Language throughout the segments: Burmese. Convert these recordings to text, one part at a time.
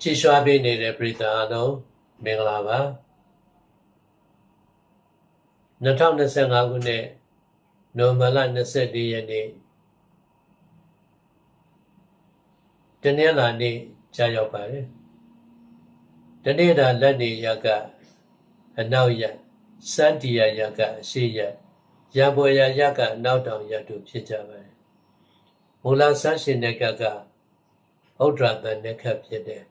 ကြည်ရွှာပေးနေတဲ့ပရိသတ်အားလုံးမင်္ဂလာပါ2025ခုနှစ်နိုဝင်ဘာလ24ရက်နေ့တနင်္လာနေ့ကြာရောက်ပါတယ်တနေ့တာလက်နေရကအနောက်ရစန်တီယာရကအရှိရရံပေါ်ရရကအနောက်တောင်ရတို့ဖြစ်ကြပါတယ်မူလဆန်းရှင်တဲ့ကကဥဒ္ဒရာတန်နဲ့ခတ်ဖြစ်တယ်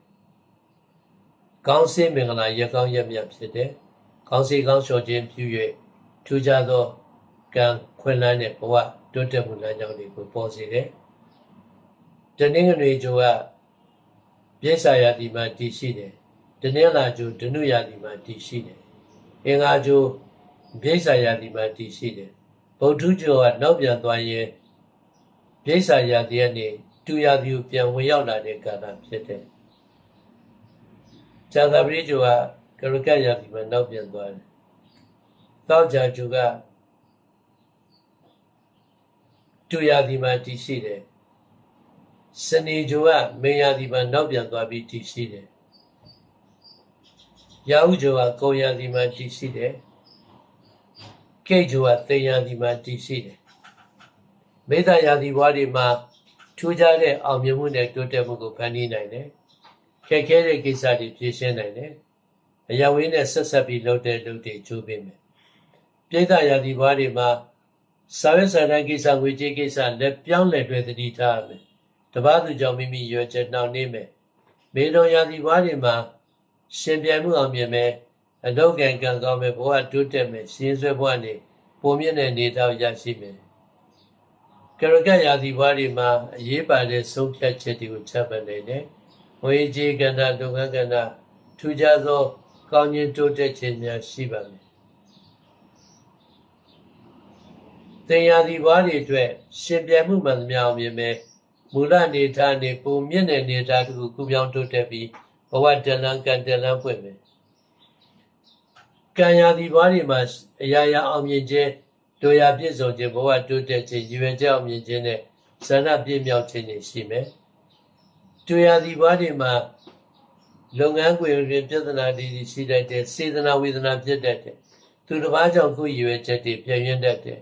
ကောင်းစင်းမင်္ဂလာရက်ကောင်းရက်မြတ်ဖြစ်တယ်။ကောင်းစီကောင်းလျှော်ခြင်းပြု၍ထူးခြားသောကံခွင့်လန်းတဲ့ဘဝတိုးတက်မှုလမ်းကြောင်းတွေကိုပေါ်စေတယ်။တနင်္ဂနွေကျိုးကပြည့်စာရာဒီမှာတည်ရှိတယ်။တနင်္လာကျိုးဒနုရာဒီမှာတည်ရှိတယ်။အင်္ဂါကျိုးပြည့်စာရာဒီမှာတည်ရှိတယ်။ဗုဒ္ဓကျိုးကနောက်ပြန်သွားရင်ပြည့်စာရာဒီကနေတူရာဒီကိုပြန်ဝင်ရောက်လာတဲ့ကာလဖြစ်တယ်။ ဇာတာပရိကျိုကကရကတ်ရာဒီမှာနောက်ပြန်သွားတယ်။တောက်ကြကျူကတူရာဒီမှာတည်ရှိတယ်။စနေကျိုကမေရာဒီမှာနောက်ပြန်သွားပြီးတည်ရှိတယ်။ရာဟုကျိုကကုံရာဒီမှာတည်ရှိတယ်။ကိတ်ကျိုကသေရာဒီမှာတည်ရှိတယ်။မေတ္တာရာဒီဘွားတွေမှာထူးခြားတဲ့အောင်မြင်မှုနဲ့တိုးတက်မှုကိုဖန်တီးနိုင်တယ်။ ခက်ခဲတဲ့ကိစ္စတွေဖြေရှင်းနိုင်တယ်။အရာဝင်းနဲ့ဆက်ဆက်ပြီးလုပ်တဲ့လုပ်တွေကျိုးပေးမယ်။ပြည်သားရာဒီဘွားတွေမှာစာရွက်စာတမ်းကိစ္စငွေကြေးကိစ္စလက်ပြောင်းလက်တွဲသတိထားရမယ်။တပားသူကြောင့်မိမိရွယ်ချက်နှောင့်နှေးမယ်။မေတော်ရာဒီဘွားတွေမှာရှင်ပြိုင်မှုအောင်မြင်မယ်။အလောက်ကံကံကောင်းမယ်ဘဝတိုးတက်မယ်။ရှင်ဆွဲဘဝနေပုံမြင့်တဲ့နေတောက်ရရှိမယ်။ကရကတ်ရာဒီဘွားတွေမှာအရေးပါတဲ့ဆုံးဖြတ်ချက်တွေကိုချမှတ်နိုင်တယ်။ ဝေကြီးကန္တာဒုက္ခကန္တာထူးခြားသော ကောင်းခြင်းတိုးတက်ခြင်းများရှိပါမယ်။သင်ယာဒီဘွားတွေအတွက်ရှင်ပြိုင်မှုမှန်သမျှအောင်မြင်မယ်။မူလအနေထားနေပုံမြင့်တဲ့နေထားတစ်ခုကူပြောင်းတိုးတက်ပြီးဘဝတလန်းကံတလန်းပွင့်မယ်။ကံယာဒီဘွားတွေမှာအရာရာအောင်မြင်ခြင်းတို့ရာပြည့်စုံခြင်းဘဝတိုးတက်ခြင်းရည်ရွယ်ချက်အောင်မြင်ခြင်းနဲ့ဇာဏပြည့်မြောက်ခြင်းတွေရှိမယ်။ တို့ရာဒီဘွားတွေမှာလုပ်ငန်းခွင်တွင်ပြဿနာတွေရှိတတ်တဲ့စေတနာဝေဒနာဖြစ်တတ်တဲ့သူတစ်ပါးကြောင့်ကိုယ်ရည်ရွယ်ချက်တွေပြည့်ရင်းတတ်တဲ့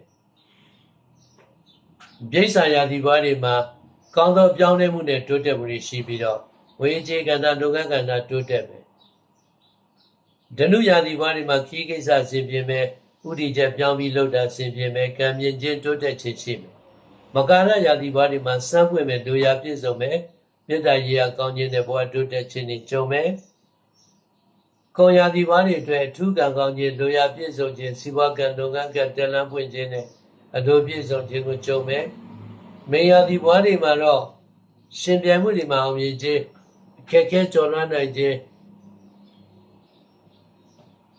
ပြိဿာယာဒီဘွားတွေမှာကောင်းသောပြောင်းလဲမှုနဲ့တိုးတက်မှုတွေရှိပြီးတော့ဝေကျေကန္တာလုပ်ငန်းကန္တာတိုးတက်မယ်ဒနုယာဒီဘွားတွေမှာခီးကိစ္စဆင်ပြေမယ်ဥဒိချက်ပြောင်းပြီးလှုပ်တာဆင်ပြေမယ်ကံမြင့်ခြင်းတိုးတက်ခြင်းရှိမယ်မကာရယာဒီဘွားတွေမှာစမ်းပွင့်မယ်ဒုရာပြည့်စုံမယ် မေတ္တာရေရာကောင်းခြင်းနဲ့ဘဝတိုးတက်ခြင်းတွေကြုံမယ်။ကိုရာဒီဘွားတွေအတွက်အထူးကံကောင်းခြင်းဒုရာပြည့်စုံခြင်းစီးပွားကံလုပ်ငန်းကံတလန်းပွင့်ခြင်းနဲ့အတူပြည့်စုံခြင်းကိုကြုံမယ်။မေယာဒီဘွားတွေမှာတော့ရှင်ပြိုင်မှုတွေမှာအောင်မြင်ခြင်းအခက်အခဲကျော်လွှားနိုင်ခြင်း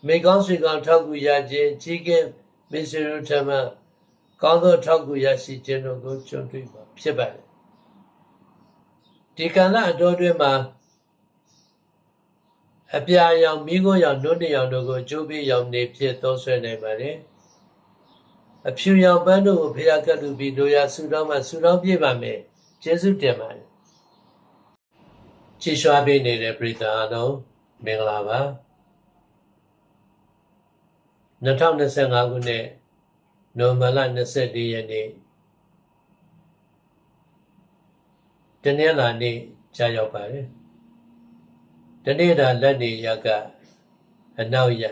မေကောင်းဆွေကောင်းထောက်ကူရခြင်းကြီးကင်းမေဆွေတို့ထမကောင်းသောထောက်ကူရရှိခြင်းတို့ကိုကြုံတွေ့ပါဖြစ်ပါတယ် ဒီကံလအတော်တွင်မှာအပြာရောင်မိခိုးရောင်နှုတ်တရောင်တို့ကိုကျိုးပေးရောင်နေဖြစ်သုံးဆွဲနိုင်ပါတယ်အဖြူရောင်ပန်းတို့ကိုဖျားကတ်လူပြီးတို့ရဆူတောင်းမှဆူတောင်းပြပါမယ်ကျေးဇူးတင်ပါတယ်ချီရွှာပေးနေတဲ့ပရိသတ်အားလုံးမင်္ဂလာပါ2025ခုနှစ်နိုဝင်ဘာလ24ရက်နေ့ တနင်္လာနေ့ကြာရောက်ပါတယ်တနေ့တာလက်နေရကအနောက်ရ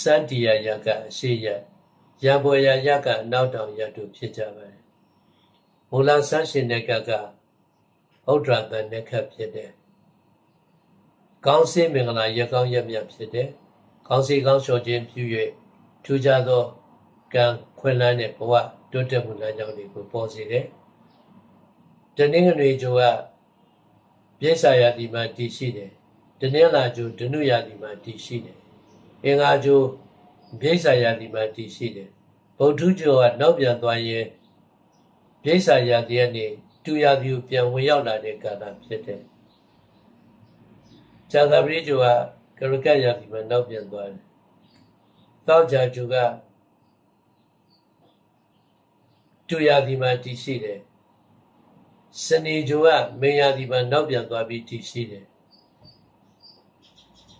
စန်တီယာရကအရှိရရံပေါ်ရရကအနောက်တောင်ရတို့ဖြစ်ကြပါတယ်မူလဆန်းရှင်တဲ့ကကဥဒ္ဒရာတန်နဲ့ခတ်ဖြစ်တယ်ကောင်းစင်းမင်္ဂလာရက်ကောင်းရက်မြတ်ဖြစ်တယ်ကောင်းစီကောင်းလျှော်ခြင်းပြု၍ထူးခြားသောကံခွင့်လန်းတဲ့ဘဝတိုးတက်မှုလမ်းကြောင်းတွေကိုပေါ်စေတယ် တနင်္ဂနွေကျိုးကပြည့်စာရာဒီမှာတည်ရှိတယ်တနင်္လာကျိုးဒနုရာဒီမှာတည်ရှိတယ်အင်္ဂါကျိုးပြည့်စာရာဒီမှာတည်ရှိတယ်ဗုဒ္ဓကျိုးကနောက်ပြန်သွားရင်ပြည့်စာရာဒီကနေတူရာဒီကိုပြန်ဝင်ရောက်လာတဲ့ကာလဖြစ်တယ်ဇာတာပရိကျိုးကကရကတ်ရာဒီမှာနောက်ပြန်သွားတယ်တောက်ကြကျိုးကတူရာဒီမှာတည်ရှိတယ် စနေဂျိုကမေယာဒီမှာနောက်ပြန်သွားပြီးတည်ရှိတယ်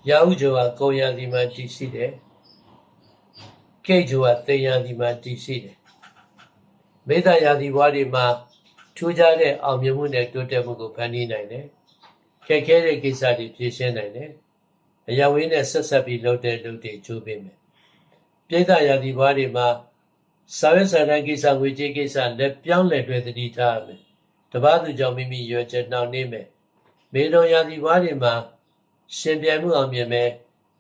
ရာဟုဂျိုဟာကုံရာဒီမှာတည်ရှိတယ်ကိတ်ဂျိုဟာသေရာဒီမှာတည်ရှိတယ်မေတ္တာရာဒီဘွားတွေမှာထူးခြားတဲ့အောင်မြင်မှုနဲ့တိုးတက်မှုကိုဖန်တီးနိုင်တယ်ခက်ခဲတဲ့ကိစ္စတွေဖြေရှင်းနိုင်တယ်အရာဝင်းနဲ့ဆက်ဆက်ပြီးလုပ်တဲ့လုပ်တွေကျိုးပေးမယ်ပြိဿရာဒီဘွားတွေမှာစာရွက်စာတမ်းကိစ္စငွေကြေးကိစ္စလက်ပြောင်းလက်တွဲသတိထားရမယ် တပားသူကြောင့်မိမိရွယ်ချက်နှောင့်နှေးမယ်မေတော်ရာဒီဘွားတွေမှာရှင်ပြိုင်မှုအောင်မြင်မယ်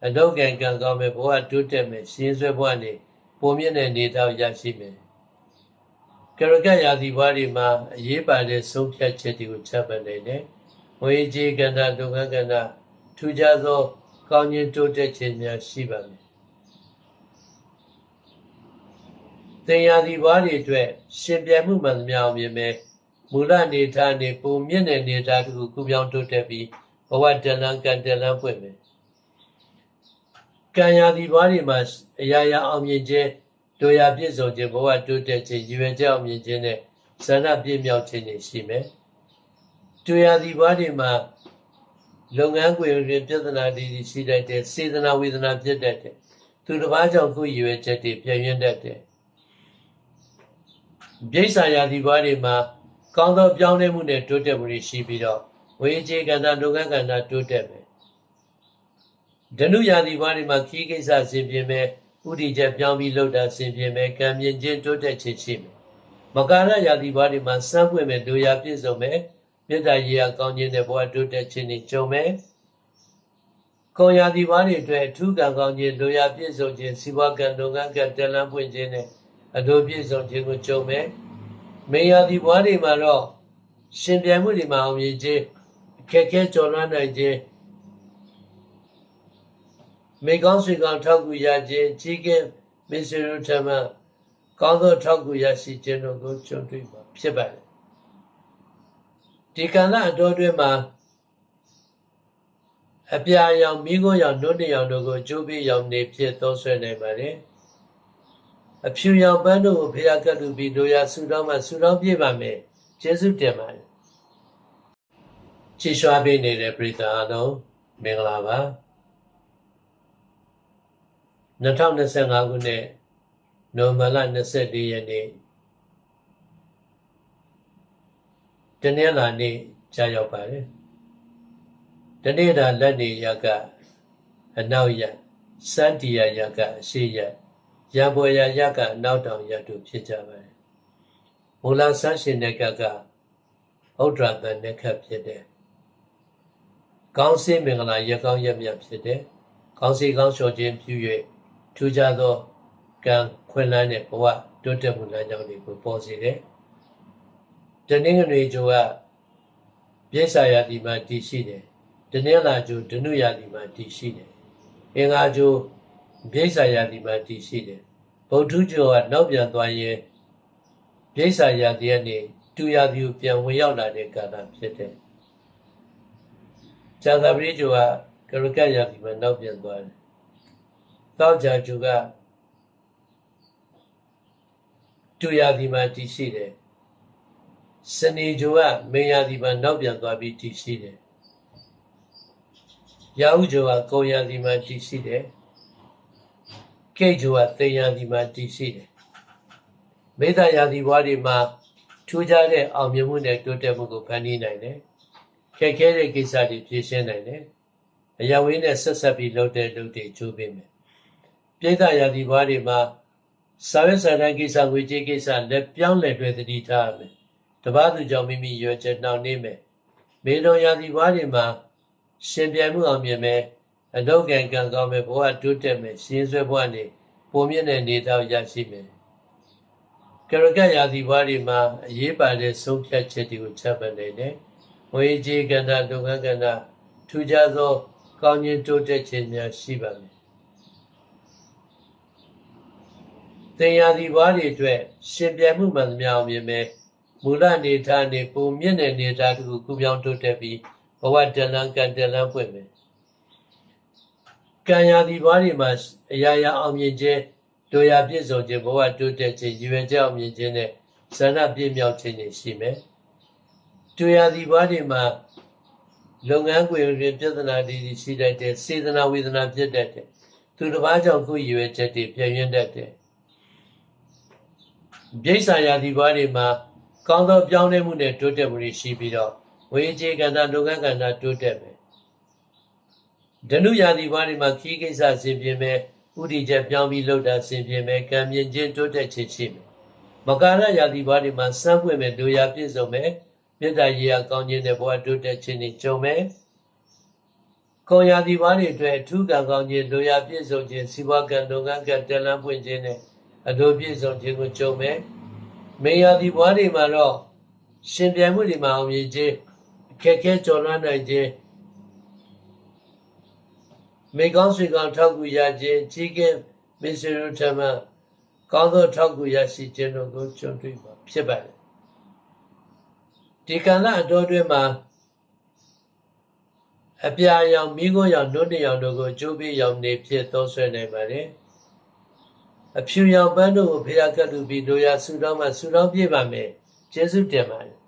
အတော့ကံကံကောင်းမယ်ဘဝတိုးတက်မယ်ရှင်ဆွဲဘဝနေပုံမြင့်တဲ့နေတော့ရရှိမယ်ကရကရာဒီဘွားတွေမှာအရေးပါတဲ့ဆုံးဖြတ်ချက်တွေကိုချမှတ်နိုင်တယ်ဝေကြီးကန္တာဒုက္ခကန္တာထူးခြားသော ကောင်းခြင်းတိုးတက်ခြင်းများရှိပါမယ်သင်ရာဒီဘွားတွေအတွက်ရှင်ပြိုင်မှုမှန်သမျှအောင်မြင်မယ် မူလနေထားနေပုံမြင့်တဲ့နေထားတစ်ခုကုပြောင်းတိုးတက်ပြီးဘဝတလန်းကံတလန်းပွင့်မယ်ကံရာဒီဘွားတွေမှာအရာရာအောင်မြင်ခြင်းတို့ရာပြည့်စုံခြင်းဘဝတိုးတက်ခြင်းရည်ရွယ်ချက်အောင်မြင်ခြင်းနဲ့ဇာဏပြည့်မြောက်ခြင်းတွေရှိမယ်တို့ရာဒီဘွားတွေမှာလုပ်ငန်းခွင်တွင်ပြဿနာတွေရှိတတ်တဲ့စေတနာဝေဒနာဖြစ်တတ်တဲ့သူတစ်ပါးကြောင့်ကိုယ်ရည်ရွယ်ချက်တွေပြည့်ရင်းတတ်တဲ့ပြိဿာယာဒီဘွားတွေမှာ ကောင်းသောပြောင်းလဲမှုနဲ့တိုးတက်မှုတွေရှိပြီးတော့ဝေချေကန္တာဒုက္ခကန္တာတိုးတက်မယ်ဒနုယာဒီဘွားတွေမှာခီးကိစ္စဆင်ပြေမယ်ဥဒိချက်ပြောင်းပြီးလှုပ်တာဆင်ပြေမယ်ကံမြင့်ခြင်းတိုးတက်ခြင်းရှိမယ်မကာရယာဒီဘွားတွေမှာစမ်းပွင့်မယ်ဒုယာပြည့်စုံမယ်မေတ္တာရေရာကောင်းခြင်းနဲ့ဘဝတိုးတက်ခြင်းတွေကြုံမယ်ကုံယာဒီဘွားတွေအတွက်အထူးကံကောင်းခြင်းဒုယာပြည့်စုံခြင်းစီးပွားကံလုပ်ငန်းကံတလန်းပွင့်ခြင်းနဲ့အတူပြည့်စုံခြင်းကိုကြုံမယ် မေယာဒီဘွားတွေမှာတော့ရှင်ပြိုင်မှုတွေမှာအောင်မြင်ခြင်းအခက်အခဲကျော်လွှားနိုင်ခြင်းမေကောင်းဆွေကောင်းထောက်ကူရခြင်းကြီးကင်းမစ္စရုထမကောင်းသောထောက်ကူရရှိခြင်းတို့ကိုကြုံတွေ့ပါဖြစ်ပါတယ်ဒီကံလအတော်တွင်မှာအပြာရောင်မိခိုးရောင်နှုတ်တရောင်တို့ကိုကျိုးပေးရောင်နေဖြစ်သုံးဆွဲနိုင်ပါတယ် အဖြူရောင်ပန်းတို့ကိုဖျားကတ်လူပြီးတို့ရဆူတောင်းမှဆူတောင်းပြပါမယ်ကျေးဇူးတင်ပါတယ်ချီးရွှာပေးနေတဲ့ပြည်သားအလုံးမင်္ဂလာပါ2025ခုနှစ်နိုဝင်ဘာလ24ရက်နေ့တနင်္လာနေ့ကြာရောက်ပါတယ်တနေ့တာလက်နေရကအနောက်ရစန္တီယာရကအရှိရ ရံပေါ်ရရကအနောက်တောင်ရတို့ဖြစ်ကြပါတယ်မူလဆန်းရှင်တဲ့ကကဥဒ္ဒရာတန်နဲ့ခတ်ဖြစ်တယ်ကောင်းစေးမင်္ဂလာရကောင်းရမြတ်ဖြစ်တယ်ကောင်းစေးကောင်းလျှော်ခြင်းပြု၍ထူးခြားသောကံခွင့်လန်းတဲ့ဘဝတိုးတက်မှုလမ်းကြောင်းတွေကိုပေါ်စေတယ်တနင်္ဂနွေကျိုးကပြည့်စာရတိမှာတည်ရှိတယ်တနင်္လာကျိုးဒနုရတိမှာတည်ရှိတယ်အင်္ဂါကျိုး ပြည့်စာရတိမှာတည်ရှိတယ်ဗုဒ္ဓကျိုးကနောက်ပြန်သွားရင်ပြည့်စာရတိကနေတူရတိကိုပြန်ဝင်ရောက်လာတဲ့ကာလဖြစ်တယ်ဇာသပတိကျိုးကကရကရတိမှာနောက်ပြန်သွားတယ်တောက်ကြကျိုးကတူရတိမှာတည်ရှိတယ်စနေဂျိုကမေယာဒီမှာနောက်ပြန်သွားပြီးတည်ရှိတယ်ရာဟုဂျိုကကုံယာဒီမှာတည်ရှိတယ် ကိတ်ဂျိုကသေယာဒီမှာတည်ရှိတယ်မေတ္တာယာဒီဘွားတွေမှာထူးခြားတဲ့အောင်မြင်မှုနဲ့တိုးတက်မှုကိုဖန်တီးနိုင်တယ်ခက်ခဲတဲ့ကိစ္စတွေဖြေရှင်းနိုင်တယ်အရာဝင်းနဲ့ဆက်ဆက်ပြီးလုပ်တဲ့လုပ်တွေကျိုးပေးမယ်ပြိဿယာဒီဘွားတွေမှာစာရွက်စာတမ်းကိစ္စငွေကြေးကိစ္စလက်ပြောင်းလက်တွဲသတိထားရမယ်တပားသူကြောင့်မိမိရွယ်ချက်နှောင့်နှေးမယ်မေတော်ရာသီဘွားတွေမှာရှင်ပြိုင်မှုအောင်မြင်မယ် အတော့ကံကံကောင်းမယ်ဘဝတိုးတက်မယ်ရှင်ဆွဲဘဝနေပုံမြင့်တဲ့နေတော့ရရှိမယ်ကရကရာသီဘွားတွေမှာအရေးပါတဲ့ဆုံးဖြတ်ချက်တွေကိုချမှတ်နိုင်တယ်ဝေကြီးကန္တာဒုက္ခကန္တာထူးခြားသောကောင်းခြင်းတိုးတက်ခြင်းများရှိပါမယ်သင်ရာသီဘွားတွေအတွက်ရှင်ပြိုင်မှုမှန်သမျှအောင်မြင်မယ်မူလနေထားနေပုံမြင့်တဲ့နေထားတစ်ခုကူပြောင်းတိုးတက်ပြီးဘဝတလန်းကံတလန်းပွင့်မယ် ကံရာဒီဘွားတွေမှာအရာရာအောင်မြင်ခြင်းတို့ရာပြည့်စုံခြင်းဘဝတိုးတက်ခြင်းရည်ရွယ်ချက်အောင်မြင်ခြင်းနဲ့ဇာဏပြည့်မြောက်ခြင်းတွေရှိမယ်တို့ရာဒီဘွားတွေမှာလုပ်ငန်းခွင်တွင်ပြဿနာတွေရှိတတ်တယ်စေတနာဝေဒနာဖြစ်တတ်တယ်သူတစ်ပါးကြောင့်ကိုယ်ရည်ရွယ်ချက်တွေပြည့်ရင်းတတ်တယ်ပြိဿာယာဒီဘွားတွေမှာကောင်းသောပြောင်းလဲမှုနဲ့တိုးတက်မှုတွေရှိပြီးတော့ဝေချေကန္တာလုပ်ငန်းကန္တာတိုးတက်မယ် ဓနုယာဒီဘွားတွေမှာခီးကိစ္စဆင်ပြေမယ်ဥဒိချက်ပြောင်းပြီးလှုပ်တာဆင်ပြေမယ်ကံမြင့်ခြင်းတိုးတက်ခြင်းရှိမယ်မကာရယာဒီဘွားတွေမှာစမ်းပွင့်မယ်ဒုရာပြည့်စုံမယ်မေတ္တာရေရာကောင်းခြင်းနဲ့ဘဝတိုးတက်ခြင်းတွေကြုံမယ်ကောင်းရာဒီဘွားတွေအတွက်အထူးကံကောင်းခြင်းဒုရာပြည့်စုံခြင်းစီးပွားကံလုပ်ငန်းကံတလန်းပွင့်ခြင်းနဲ့အလိုပြည့်စုံခြင်းကိုကြုံမယ်မေယာဒီဘွားတွေမှာတော့ရှင်ပြိုင်မှုတွေမှာအောင်မြင်ခြင်းအခက်အခဲကျော်လွှားနိုင်ခြင်း မေကောင်းဆွေကောင်းထောက်ကူရခြင်းကြီးကင်းမစ္စရုထမကောင်းသောထောက်ကူရရှိခြင်းတို့ကိုကြုံတွေ့မှာဖြစ်ပါတယ်ဒီကံလအတော်တွင်မှာအပြာရောင်မိခိုးရောင်နှုတ်တရောင်တို့ကိုကျိုးပေးရောင်နေဖြစ်သုံးဆွဲနိုင်ပါတယ်အဖြူရောင်ပန်းတို့ကိုဖျားကတ်လူပြီးတို့ရဆူတောင်းမှဆူတောင်းပြပါမယ်ကျေးဇူးတင်ပါတယ်